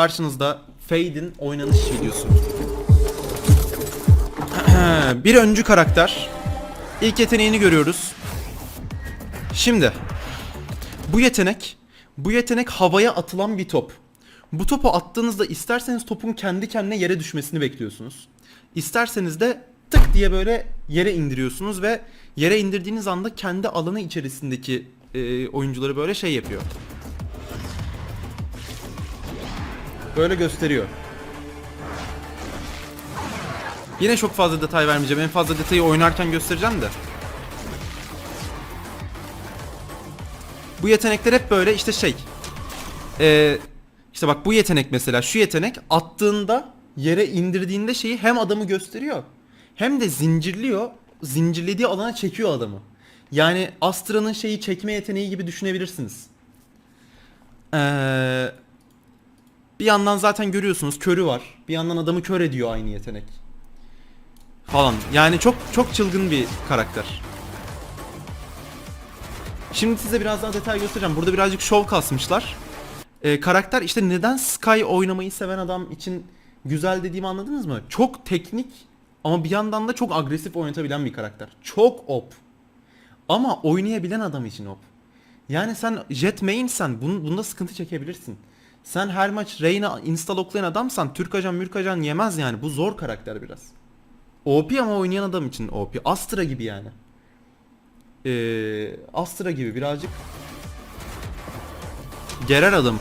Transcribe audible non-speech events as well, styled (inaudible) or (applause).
Karşınızda Fade'in oynanış videosu. (clears throat) bir öncü karakter. İlk yeteneğini görüyoruz. Şimdi bu yetenek bu yetenek havaya atılan bir top. Bu topu attığınızda isterseniz topun kendi kendine yere düşmesini bekliyorsunuz. İsterseniz de tık diye böyle yere indiriyorsunuz ve yere indirdiğiniz anda kendi alanı içerisindeki e, oyuncuları böyle şey yapıyor. Böyle gösteriyor. Yine çok fazla detay vermeyeceğim. En fazla detayı oynarken göstereceğim de. Bu yetenekler hep böyle işte şey. Ee, işte bak bu yetenek mesela şu yetenek attığında yere indirdiğinde şeyi hem adamı gösteriyor hem de zincirliyor. Zincirlediği alana çekiyor adamı. Yani Astra'nın şeyi çekme yeteneği gibi düşünebilirsiniz. Eee bir yandan zaten görüyorsunuz körü var. Bir yandan adamı kör ediyor aynı yetenek. Falan. Yani çok çok çılgın bir karakter. Şimdi size biraz daha detay göstereceğim. Burada birazcık şov kasmışlar. Ee, karakter işte neden Sky oynamayı seven adam için güzel dediğimi anladınız mı? Çok teknik ama bir yandan da çok agresif oynatabilen bir karakter. Çok op. Ama oynayabilen adam için op. Yani sen jet main'sen bun, bunda sıkıntı çekebilirsin. Sen her maç Reyna insta loklayan adamsan Türk ajan Mürk ajan yemez yani. Bu zor karakter biraz. OP ama oynayan adam için OP. Astra gibi yani. Ee, Astra gibi birazcık gerer adamı.